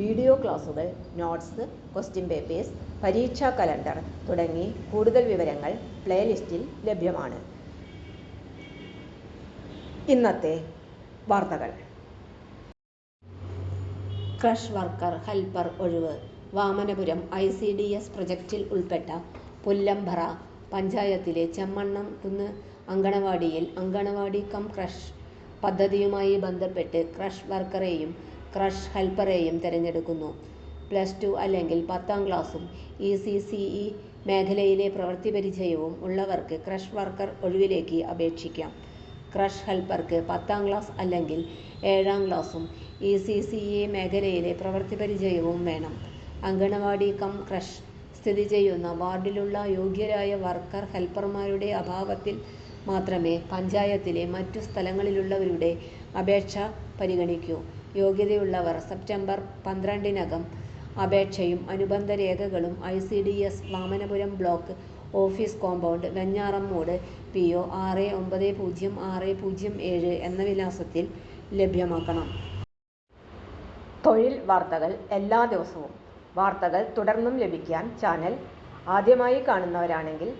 Video ക്ലാസുകൾ notes question papers പരീക്ഷാ calendar തുടങ്ങി കൂടുതൽ വിവരങ്ങൾ പ്ലേലിസ്റ്റിൽ ലഭ്യമാണ്. ഇന്നത്തെ വാർത്തകൾ. ക്രഷ് വർക്കർ ഹെൽപ്പർ ഒഴിവ്. Vamanapuram I C D S പ്രൊജക്റ്റിൽ ഉൾപ്പെട്ട പുല്ലംഭറ പഞ്ചായത്തിലെ ചെമ്മണ്ണം കുന്ന് അങ്കണവാടിയിൽ അങ്കണവാടി കം ക്രഷ് പദ്ധതിയുമായി ബന്ധപ്പെട്ട് ക്രഷ് വർക്കറെയും ക്രഷ് ഹെൽപ്പറെയും തിരഞ്ഞെടുക്കുന്നു. പ്ലസ് ടു അല്ലെങ്കിൽ പത്താം ക്ലാസും ഇ സി സി ഇ മേഖലയിലെ പ്രവൃത്തി പരിചയവും ഉള്ളവർക്ക് ക്രഷ് വർക്കർ ഒഴിവിലേക്ക് അപേക്ഷിക്കാം. ക്രഷ് ഹെൽപ്പർക്ക് പത്താം ക്ലാസ് അല്ലെങ്കിൽ ഏഴാം ക്ലാസും ഇ സി സി ഇ മേഖലയിലെ പ്രവൃത്തി പരിചയവും വേണം. അങ്കണവാടി കം ക്രഷ് സ്ഥിതി ചെയ്യുന്ന വാർഡിലുള്ള യോഗ്യരായ വർക്കർ ഹെൽപ്പർമാരുടെ അഭാവത്തിൽ മാത്രമേ പഞ്ചായത്തിലെ മറ്റു സ്ഥലങ്ങളിലുള്ളവരുടെ അപേക്ഷ പരിഗണിക്കൂ. യോഗ്യതയുള്ളവർ സെപ്റ്റംബർ പന്ത്രണ്ടിനകം അപേക്ഷയും അനുബന്ധ രേഖകളും I C D S Vamanapuram block office compound Venjaramoodu P O ആറ് ഒമ്പത് പൂജ്യം ആറ് പൂജ്യം ഏഴ് എന്ന വിലാസത്തിൽ ലഭ്യമാക്കണം. തൊഴിൽ വാർത്തകൾ എല്ലാ ദിവസവും. വാർത്തകൾ തുടർന്നും ലഭിക്കാൻ ചാനൽ ആദ്യമായി കാണുന്നവരാണെങ്കിൽ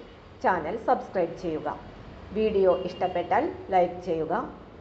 ചാനൽ സബ്സ്ക്രൈബ് ചെയ്യുക. വീഡിയോ ഇഷ്ടപ്പെട്ടാൽ ലൈക്ക് ചെയ്യുക.